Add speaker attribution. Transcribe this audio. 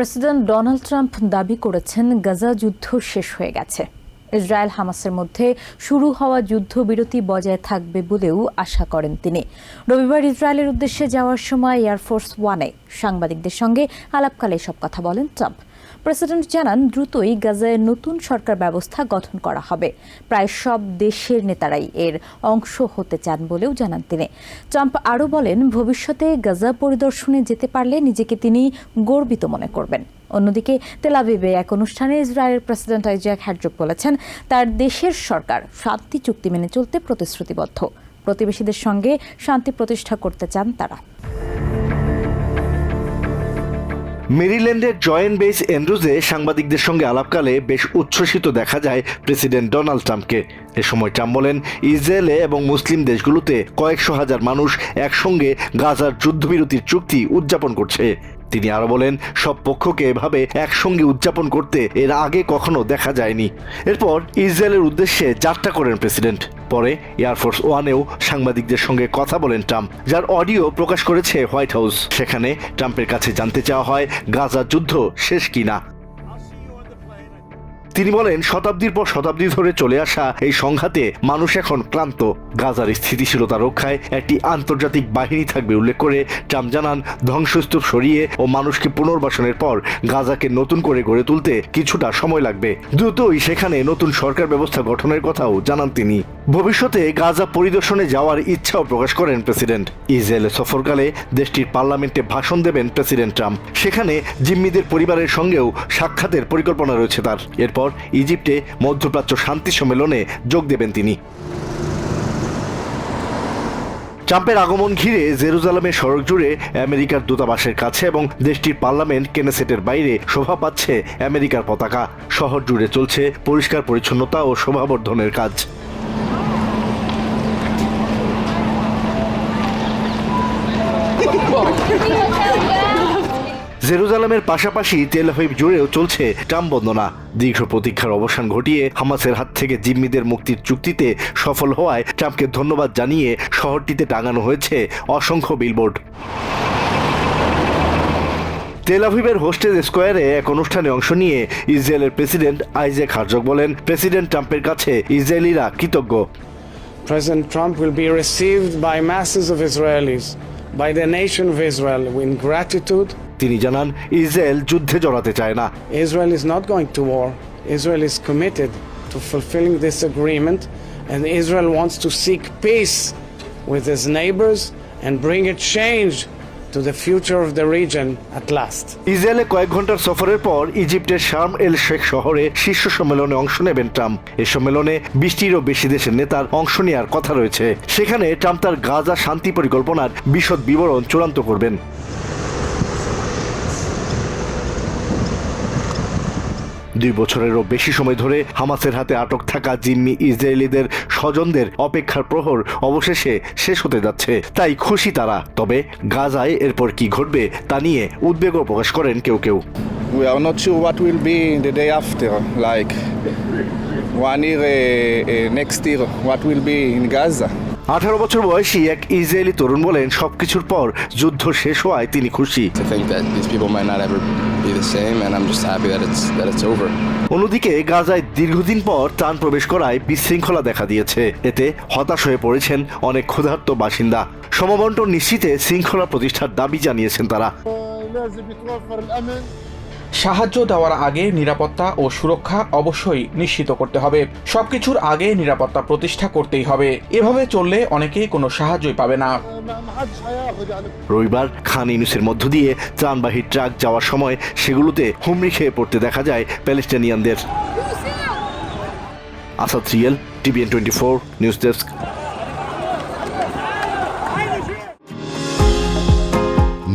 Speaker 1: President Donald Trump দাবি করেছেন গাজা যুদ্ধ শেষ হয়ে গেছে। ইসরায়েল হামাসের মধ্যে শুরু হওয়া যুদ্ধবিরতি বজায় থাকবে বলেও আশা করেন তিনি। রবিবার ইসরায়েলের উদ্দেশ্যে যাওয়ার সময় এয়ারফোর্স ওয়ানে সাংবাদিকদের সঙ্গে আলাপকালে সব কথা বলেন ট্রাম্প। প্রেসিডেন্ট জানান, দ্রুতই গাজায় নতুন সরকার ব্যবস্থা গঠন করা হবে। প্রায় সব দেশের নেতারাই এর অংশ হতে চান বলেও জানান তিনি। ট্রাম্প আরও বলেন, ভবিষ্যতে গাজা পরিদর্শনে যেতে পারলে নিজেকে তিনি গর্বিত মনে করবেন। অন্যদিকে তেলাবিবে এক অনুষ্ঠানে ইসরায়েলের প্রেসিডেন্ট আইজাক হ্যাডজক বলেছেন, তার দেশের সরকার শান্তি চুক্তি মেনে চলতে প্রতিশ্রুতিবদ্ধ। প্রতিবেশীদের সঙ্গে শান্তি প্রতিষ্ঠা করতে চান তারা।
Speaker 2: মেরিল্যান্ডের জয়েন্ট বেস এন্ড্রুজে সাংবাদিকদের সঙ্গে আলাপকালে বেশ উচ্ছ্বসিত দেখা যায় প্রেসিডেন্ট ডোনাল্ড ট্রাম্পকে। এ সময় ট্রাম্প বলেন, ইসরায়েলে এবং মুসলিম দেশগুলোতে কয়েকশো হাজার মানুষ একসঙ্গে গাজার যুদ্ধবিরতির চুক্তি উদযাপন করছে। তিনি আরও বলেন, সব পক্ষকে এভাবে একসঙ্গে উদযাপন করতে এর আগে কখনো দেখা যায়নি। এরপর ইসরায়েলের উদ্দেশ্যে যাত্রা করেন প্রেসিডেন্ট। পরে এয়ারফোর্স ওয়ানেও সাংবাদিকদের সঙ্গে কথা বলেন ট্রাম্প, যার অডিও প্রকাশ করেছে হোয়াইট হাউস। সেখানে ট্রাম্পের কাছে জানতে চাওয়া হয়, গাজা যুদ্ধ শেষ কিনা। তিনি বলেন, শতাব্দীর পর শতাব্দী ধরে চলে আসা এই সংঘাতে মানুষ এখন ক্লান্ত। গাজার স্থিতিশীলতা রক্ষায় একটি আন্তর্জাতিক বাহিনী থাকবে উল্লেখ করে ট্রাম্প জানান, ধ্বংসস্তূপ সরিয়ে ও মানুষকে পুনর্বাসনের পর গাজাকে নতুন করে গড়ে তুলতে কিছুটা সময় লাগবে। দ্রুতই সেখানে নতুন সরকার ব্যবস্থা গঠনের কথাও জানান তিনি। ভবিষ্যতে গাজা পরিদর্শনে যাওয়ার ইচ্ছাও প্রকাশ করেন প্রেসিডেন্ট। ইসরায়েলে সফরকালে দেশটির পার্লামেন্টে ভাষণ দেবেন প্রেসিডেন্ট ট্রাম্প। সেখানে জিম্মিদের পরিবারের সঙ্গেও সাক্ষাতের পরিকল্পনা রয়েছে তার। এরপর ইজিপ্টে মধ্যপ্রাচ্য শান্তি সম্মেলনে যোগ দেবেন তিনি। ট্রাম্পের আগমন ঘিরে জেরুজালেমের সড়ক জুড়ে আমেরিকার দূতাবাসের কাছে এবং দেশটির পার্লামেন্ট কেনেসেটের বাইরে শোভা পাচ্ছে আমেরিকার পতাকা। শহর জুড়ে চলছে পরিষ্কার পরিচ্ছন্নতা ও শোভাবর্ধনের কাজ। জেরুজালেমের পাশাপাশি তেল আভিভ জুড়েও চলছে ট্রাম্প বন্দনা দীর্ঘ প্রতীক্ষার অবসান ঘটিয়ে হামাসের হাত থেকে জিম্মিদের মুক্তির চুক্তিতে সফল হওয়ায় ট্রাম্পকে ধন্যবাদ জানিয়ে শহরটিতে টাঙানো হয়েছে অসংখ্য বিলবোর্ড তেল আভিভের হোস্টেল স্কোয়ারে এক অনুষ্ঠানে অংশ নিয়ে ইসরায়েলের প্রেসিডেন্ট আইজেক হার্জক বলেন প্রেসিডেন্ট ট্রাম্পের কাছে ইসরায়েলিরা কৃতজ্ঞ
Speaker 3: President Trump will be received by masses of Israelis, by the nation of Israel, in gratitude.
Speaker 2: তিনি জানান ইসরায়েল যুদ্ধে জড়াতে চায় না
Speaker 3: Israel is not going to war. Israel is committed to fulfilling this agreement, and Israel wants to seek peace with its neighbors and bring a change to the future of the region at last.
Speaker 2: ইসরায়েলে কয়েক ঘণ্টার সফরের পর ইজিপ্টের Sharm এল শেখ শহরে শীর্ষ সম্মেলনে অংশ নেবেন ট্রাম্প এ সম্মেলনে বিশটিরও বেশি দেশের নেতার অংশ নেওয়ার কথা রয়েছে সেখানে ট্রাম্প তার গাজা শান্তি পরিকল্পনার বিশদ বিবরণ চূড়ান্ত করবেন দুই বছরেরও বেশি সময় ধরে হামাসের হাতে আটক থাকা জিম্মি ইসরায়েলিদের স্বজনদের অপেক্ষার প্রহর অবশেষে শেষ হতে যাচ্ছে। তাই খুশি তারা। তবে গাজায় এরপর কি ঘটবে তা নিয়ে উদ্বেগও প্রকাশ করেন কেউ কেউ।
Speaker 4: We are not sure what will be in the day after, like one year, uh, uh, next year, what will be in Gaza.
Speaker 2: আঠারো বছর বয়সী এক ইসরায়েলি তরুণ বলেন সবকিছুর পর যুদ্ধ শেষ হওয়ায় তিনি খুশি। অন্যদিকে গাজায় দীর্ঘদিন পর ত্রাণ প্রবেশ করায় বিশৃঙ্খলা দেখা দিয়েছে। এতে হতাশ হয়ে পড়েছেন অনেক ক্ষুধার্ত বাসিন্দা। সমবন্টন নিশ্চিতে শৃঙ্খলা প্রতিষ্ঠার দাবি জানিয়েছেন তারা।
Speaker 5: সাহায্য দেওয়ার আগে নিরাপত্তা ও সুরক্ষা অবশ্যই নিশ্চিত করতে হবে। সবকিছুর আগে নিরাপত্তা প্রতিষ্ঠা করতেই হবে। এভাবে চললে অনেকেই কোনো সাহায্যই পাবে না।
Speaker 2: রবিবার খান ইউনুসের মধ্য দিয়ে ত্রাণবাহী ট্রাক যাওয়ার সময় সেগুলোতে হুমড়ি খেয়ে পড়তে দেখা যায় প্যালেস্টিনিয়ানদের। Asad CL TVN twenty four news desk